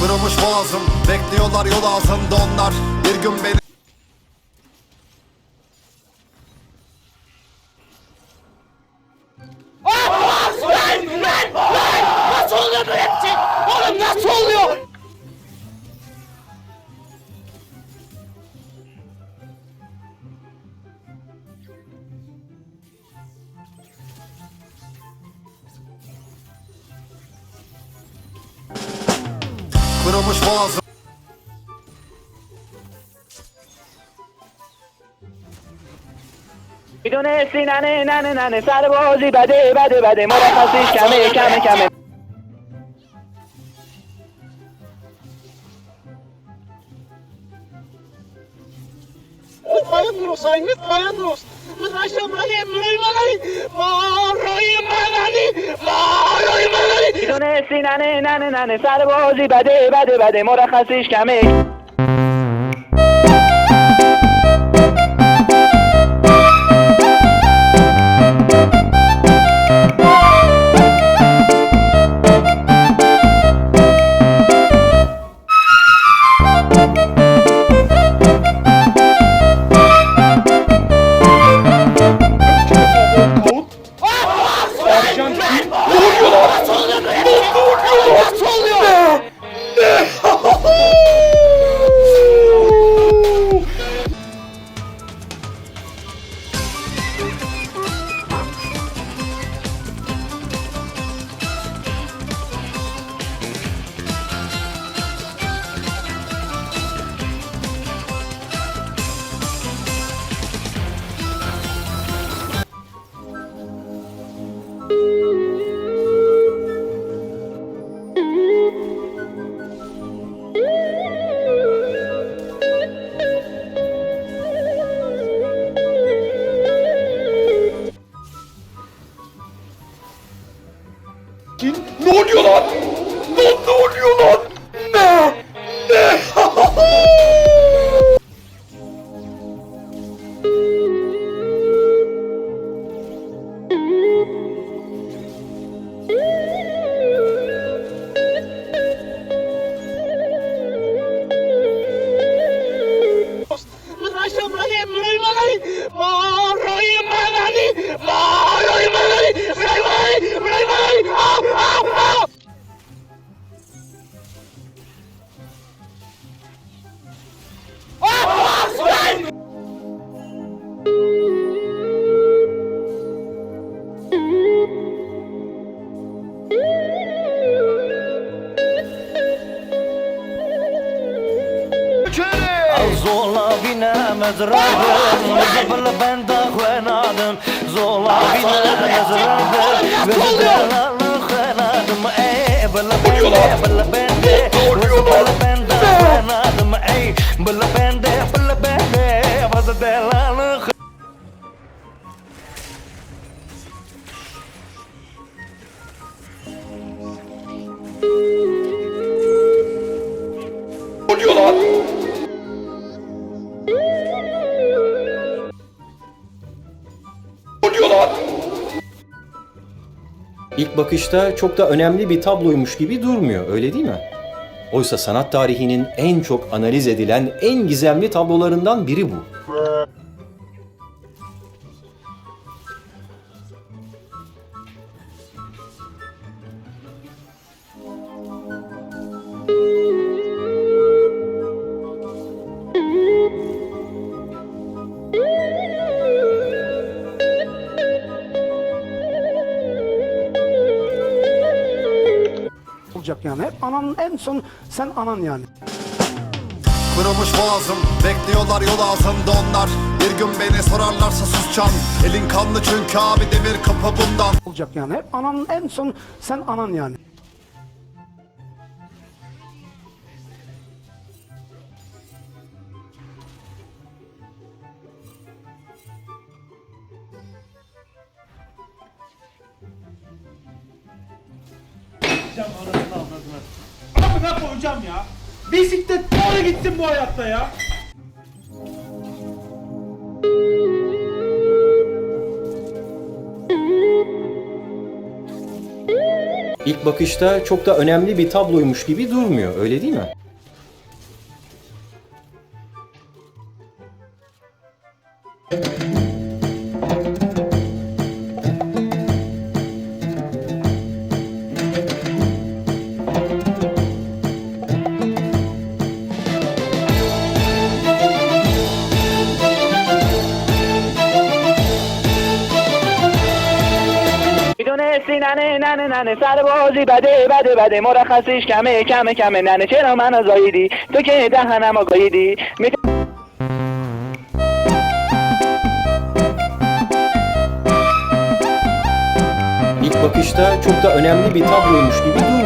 Kurumuş boğazım Bekliyorlar yol ağzında onlar Bir gün beni Nasıl oluyor böyle bir şey? Oğlum nasıl oluyor? Kırılmış boğaz می‌دونستی ننه ننه ننه سر بازی بده بده بده. مرخصیش کمه کمه کمه. باید درست هنگیت می‌دونستی ننه ننه ننه سر بازی بده بده بده. مرخصیش کمه. yapıyor lan? Ne? Ne? Oh! Oh! Oh! Rahim Zıbılı ben de kwenadım Zola binemez rahim Ve zıbılı kwenadım Ey bılı ben de bılı ben de Zıbılı ben İlk bakışta çok da önemli bir tabloymuş gibi durmuyor, öyle değil mi? Oysa sanat tarihinin en çok analiz edilen en gizemli tablolarından biri bu. Olacak yani. Hep ananın en son sen anan yani. Kurumuş boğazım Bekliyorlar yol ağzında onlar Bir gün beni sorarlarsa susacağım Elin kanlı çünkü abi demir kapı bundan Olacak yani. Hep ananın en son sen anan yani. Bu hayatta ya. İlk bakışta çok da önemli bir tabloymuş gibi durmuyor, öyle değil mi? می‌دونستی ننه ننه ننه. سر بازی بده بده بده. مرخصیش کمه کمه کمه. ننه چرا منو زاییدی تو که دهنم آگاهیدی؟ bakışta çok da önemli bir tabloymuş gibi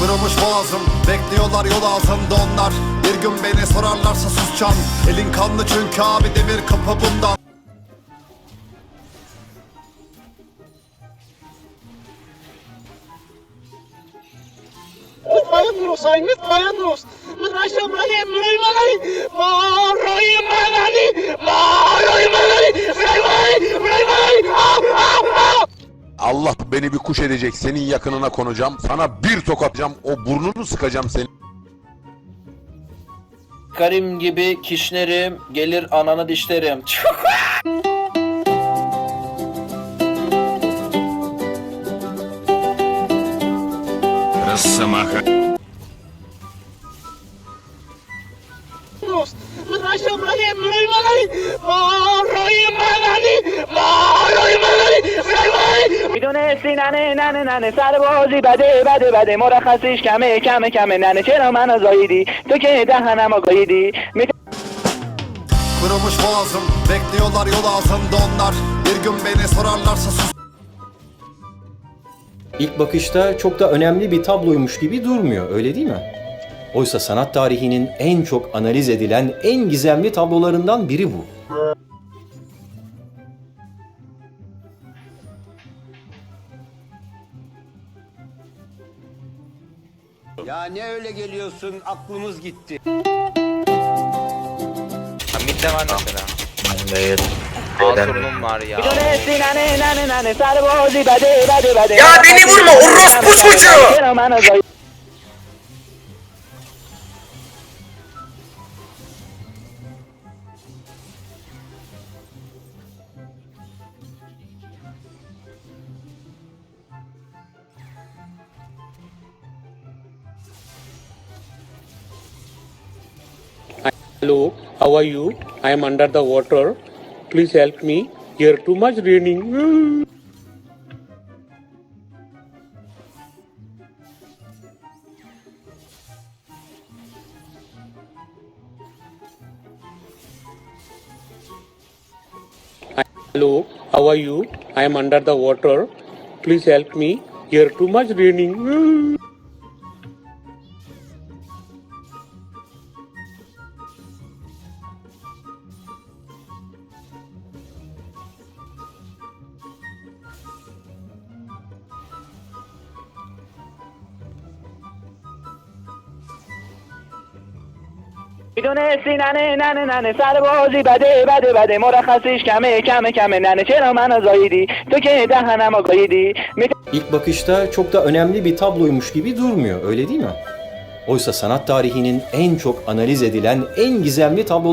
Kırılmış boğazım Bekliyorlar yol ağzında onlar Bir gün beni sorarlarsa susacağım Elin kanlı çünkü abi demir kapı bundan Mitmayandos, ay mitmayandos. Mitraşam beni, mürey beni. Maroy beni, maroy beni. Mürey beni, mürey beni. Ah, ah, ah. Beni bir kuş edecek. Senin yakınına konacağım. Sana bir tokatacağım. O burnunu sıkacağım senin. Karim gibi kişnerim, gelir ananı dişlerim. Mitraşam beni, mürey beni. Maroy beni, maroy beni. Mürey beni. میدونستی ننه ننه ننه سر بازی بده بده بده مرخصیش کمه کمه کمه ننه چرا منو زاییدی تو که دهنم آگاهیدی Kırılmış boğazım Bekliyorlar yol ağzında onlar Bir gün beni sorarlarsa sus İlk bakışta çok da önemli bir tabloymuş gibi durmuyor, öyle değil mi? Oysa sanat tarihinin en çok analiz edilen, en gizemli tablolarından biri bu. Ya ne öyle geliyorsun? Aklımız gitti. Ha, midde var mesela. Evet. Ya. Ya beni vurma orospu çocuğu! Hello, how are you? I am under the water. Please help me. Here too much raining. Hello, how are you? I am under the water. Please help me. Here too much raining. میدونستی ننه ننه ننه سر بازی بده بده بده مرخصیش کمه کمه کمه ننه چرا منو زاییدی تو که دهنمو گاییدی İlk bakışta çok da önemli bir tabloymuş gibi durmuyor, öyle değil mi? Oysa sanat tarihinin en çok analiz edilen en gizemli tabloları